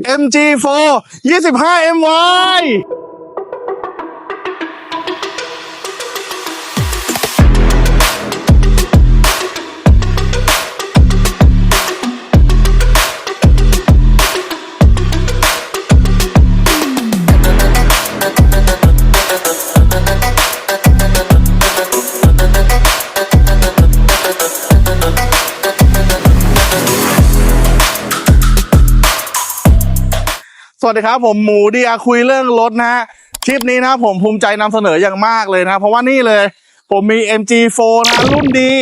MG4 25MY สวัสดีครับผมหมูเดียคุยเรื่องรถนะฮะคลิปนี้นะผมภูมิใจนำเสนออย่างมากเลยนะเพราะว่านี่เลยผมมี MG4 นะรุ่นดี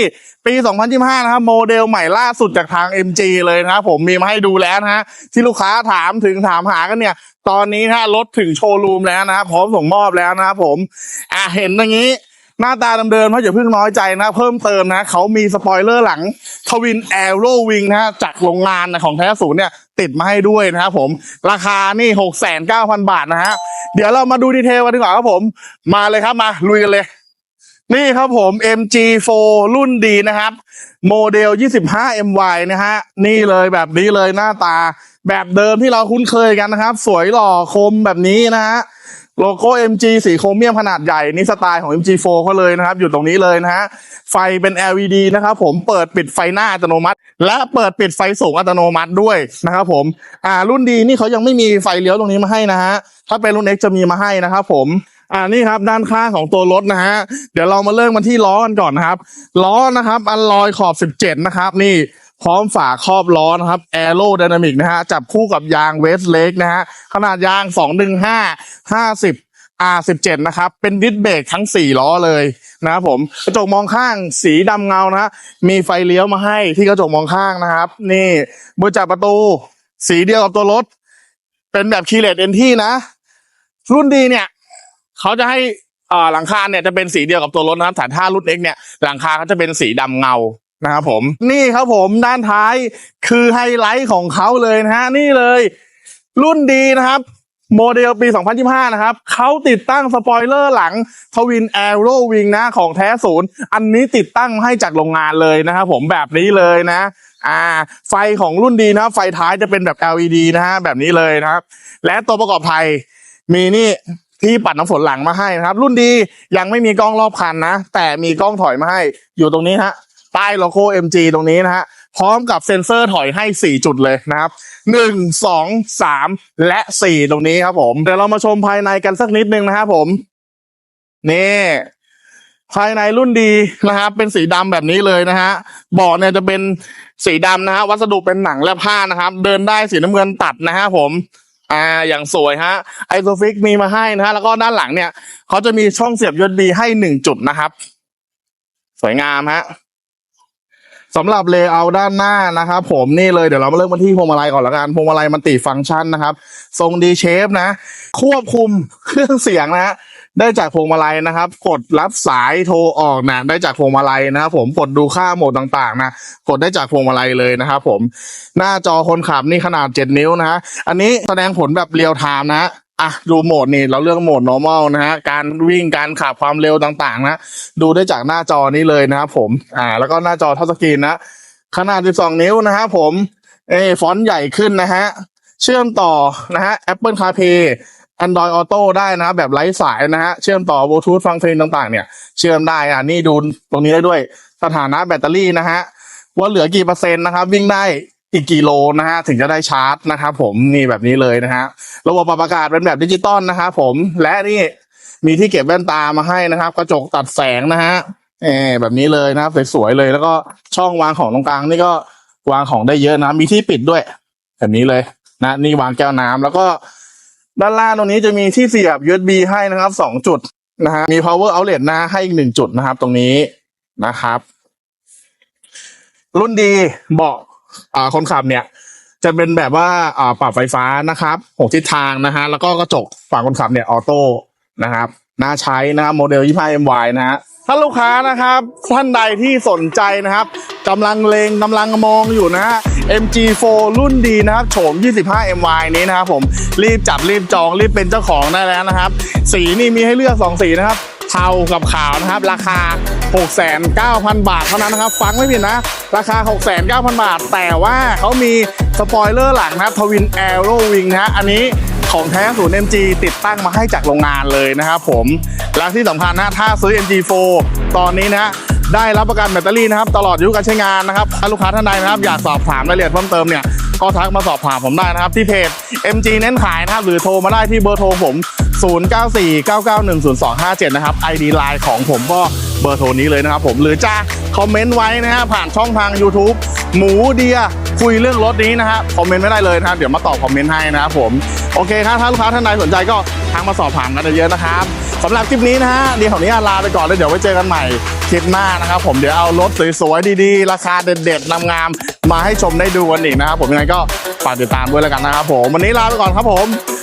ปี 2025 นะครับโมเดลใหม่ล่าสุดจากทาง MG เลยนะครับผมมีมาให้ดูแล้วนะฮะที่ลูกค้าถามถึงถามหากันเนี่ย ตอนนี้นะรถถึงโชว์รูมแล้วนะครับพร้อมส่งมอบแล้วนะครับผมอะเห็นอย่างนี้ หน้าตาเดิมๆเพราะอย่าเพิ่งน้อยใจนะ เพิ่มเติมนะเขามีสปอยเลอร์หลังทวินแอโรวิงนะฮะจากโรงงานนะของแท้ศูนย์เนี่ยติดมาให้ด้วยนะครับผม ราคานี่หกแสนเก้าพันบาทนะฮะเดี๋ยวเรามาดูดีเทลกันดีกว่าครับผม มาเลยครับมาลุยกันเลย นี่ครับผม MG4 รุ่นดีนะครับ โมเดล 25MY นะฮะนี่เลยแบบนี้เลยหน้าตา แบบเดิมที่เราคุ้นเคยกันนะครับ สวยหล่อคมแบบนี้นะฮะ โลโก้ MG สีโครเมียมขนาดใหญ่นี่สไตล์ของ MG4 เขาเลยนะครับ อยู่ตรงนี้เลยนะฮะ ไฟเป็น LED นะครับผมเปิดปิดไฟหน้าอัตโนมัติ และเปิดปิดไฟสูงอัตโนมัติด้วยนะครับผมอ่ารุ่นดีนี่เขายังไม่มีไฟเลี้ยวตรงนี้มาให้นะฮะ ถ้าเป็นรุ่น X จะมีมาให้นะครับผมอ่านี่ครับด้านข้างของตัวรถนะฮะ เดี๋ยวเรามาเริ่มกันที่ล้อกันก่อนนะครับ ล้อนะครับอันลอยขอบ 17 นะครับนี่ พร้อมฝาครอบล้อนะครับ Aero Dynamic นะฮะจับคู่กับยาง West Lake นะฮะขนาดยาง 215 50 R17 นะครับ เป็นดิสเบรกทั้ง 4 ล้อเลยนะครับผมกระจกมองข้างสีดำเงานะมีไฟเลี้ยวมาให้ที่กระจกมองข้างนะครับ นี่บนจับประตู สีเดียวกับตัวรถ เป็นแบบคีเลตเอนที่นะ รุ่นดีเนี่ยเขาจะให้อ่าหลังคาเนี่ยจะเป็นสีเดียวกับตัวรถนะครับแต่ถ้ารุ่น X เนี่ยหลังคาเขาจะเป็นสีดำเงา นะครับผมนี่ครับผมด้านท้ายคือไฮไลท์ของเขาเลยนะฮะนี่เลย รุ่นดีนะครับ โมเดลปี 2025 นะครับเขาติดตั้งสปอยเลอร์หลังทวินแอโรวิงนะของแท้ศูนย์ อันนี้ติดตั้งให้จากโรงงานเลยนะครับผมแบบนี้เลยนะอ่าไฟของรุ่นดีนะครับไฟท้ายจะเป็นแบบ LED นะฮะแบบนี้เลยนะครับ และตัวประกอบไทยมีนี่ที่ปัดน้ำฝนหลังมาให้นะครับ รุ่นดียังไม่มีกล้องรอบคันนะ แต่มีกล้องถอยมาให้อยู่ตรงนี้ฮะ ใต้โลโก้ MG ตรงนี้นะฮะ พร้อมกับเซ็นเซอร์ถอยให้ 4 จุดเลยนะครับหนึ่งสองสามและสี่ตรงนี้ครับผม เดี๋ยวเรามาชมภายในกันสักนิดนึงนะครับผม นี่ภายในรุ่นดีนะครับ เป็นสีดำแบบนี้เลยนะฮะเบาะเนี่ยจะเป็นสีดำนะฮะวัสดุเป็นหนังและผ้านะครับ เดินได้สีน้ำเงินตัดนะฮะผมอ่าอย่างสวยฮะไอโซฟิกมีมาให้นะฮะแล้วก็ด้านหลังเนี่ยเขาจะมีช่องเสียบ USB ให้หนึ่งจุดนะครับ สวยงามฮะ สำหรับเลเยอร์ด้านหน้านะครับผมนี่เลยเดี๋ยวเรามาเริ่มกันที่พวงมาลัยก่อนละกันพวงมาลัยมันติฟังก์ชันนะครับ ทรงดีเชฟนะ ควบคุมเครื่องเสียงนะฮะได้จากพวงมาลัยนะครับ กดรับสายโทรออกนะได้จากพวงมาลัยนะครับผมกดดูค่าโหมดต่างๆนะกดได้จากพวงมาลัยเลยนะครับผมหน้าจอคนขับนี่ขนาด 7 นิ้วนะฮะอันนี้แสดงผลแบบเรียลไทม์นะฮะ อะดูโหมดนี่เราเลือกโหมด normal นะฮะการวิ่งการขับความเร็วต่างๆ นะ ดูได้จากหน้าจอนี้เลยนะครับผมอ่า แล้วก็หน้าจอทัชสกรีนนะ ขนาด 12 นิ้วนะฮะผมเอฟอนต์ใหญ่ขึ้นนะฮะ เชื่อมต่อนะฮะ Apple CarPlay Android Auto ได้นะแบบไร้สายนะฮะ เชื่อมต่อบลูทูธฟังเพลงต่างๆ เนี่ย เชื่อมได้อะนี่ดูตรงนี้ได้ด้วย สถานะแบตเตอรี่นะฮะ ว่าเหลือกี่เปอร์เซ็นต์นะครับ วิ่งได้ อีกกี่โลนะฮะถึงจะได้ชาร์จนะครับผมนี่แบบนี้เลยนะฮะระบบปรับอากาศเป็นแบบดิจิตอลนะครับผมและนี่มีที่เก็บแว่นตามาให้นะครับ กระจกตัดแสงนะฮะเออแบบนี้เลยนะครับสวยๆเลยแล้วก็ช่องวางของตรงกลางนี่ก็วางของได้เยอะนะ มีที่ปิดด้วย แบบนี้เลยนะนี่วางแก้วน้ำแล้วก็ด้านล่างตรงนี้จะมีที่เสียบ USB ให้นะครับสองจุดนะฮะมี power outlet นะให้อีกหนึ่งจุดนะครับ ตรงนี้นะครับ รุ่นดีเบาะ อ่าคนขับเนี่ย จะเป็นแบบว่าอ่าปรับไฟฟ้านะครับหกทิศทางนะฮะแล้วก็กระจกฝั่งคนขับเนี่ยออโต้นะครับน่าใช้นะครับโมเดล 25MY นะฮะถ้าลูกค้านะครับ ท่านใดที่สนใจนะครับกำลังเลงกำลังมองอยู่นะฮะ MG4 รุ่นดีนะครับโฉม 25MY นี้นะครับผมรีบจับรีบจองรีบเป็นเจ้าของได้แล้วนะครับ สีนี่มีให้เลือก 2 สีนะครับ เทากับขาวนะครับ ราคา 69,000 บาทเท่านั้นนะครับ ฟังไม่ผิดนะ ราคา 69,000 บาท แต่ว่าเขามีสปอยเลอร์หลังนะครับทวินแอโรวิงนะฮะอันนี้ของแท้ศูนย์ MG ติดตั้งมาให้จากโรงงานเลยนะครับผมและที่สำคัญนะถ้าซื้อ MG4 ตอนนี้นะได้รับประกันแบตเตอรี่นะครับ ตลอดอายุการใช้งานนะครับถ้าลูกค้าท่านใดนะครับ อยากสอบถามรายละเอียดเพิ่มเติมเนี่ยก็ทักมาสอบถามผมได้นะครับ ที่เพจ MG เน้นขายนะครับ หรือโทรมาได้ที่เบอร์โทรผม 0949910257 นะครับ ID Line ของผมก็เบอร์โทรนี้เลยนะครับผมหรือจะคอมเมนต์ไว้นะฮะผ่านช่องทาง YouTube หมูเดียคุยเรื่องรถนี้นะฮะคอมเมนต์ไม่ได้เลยนะครับเดี๋ยวมาตอบคอมเมนต์ให้นะครับผมโอเคครับถ้าลูกค้าท่านใดสนใจก็ทักมาสอบถามกันเยอะนะครับสำหรับคลิปนี้นะฮะเดี๋ยวของนี้ลาไปก่อนเลยเดี๋ยวไว้เจอกันใหม่คลิปหน้านะครับผมเดี๋ยวเอารถสวยๆดีๆ ราคาเด็ดๆงามๆมาให้ชมได้ดูกันอีกนะครับผมยังไงก็ฝากติดตามด้วยแล้วกันนะครับผมวันนี้ลาไปก่อนครับผม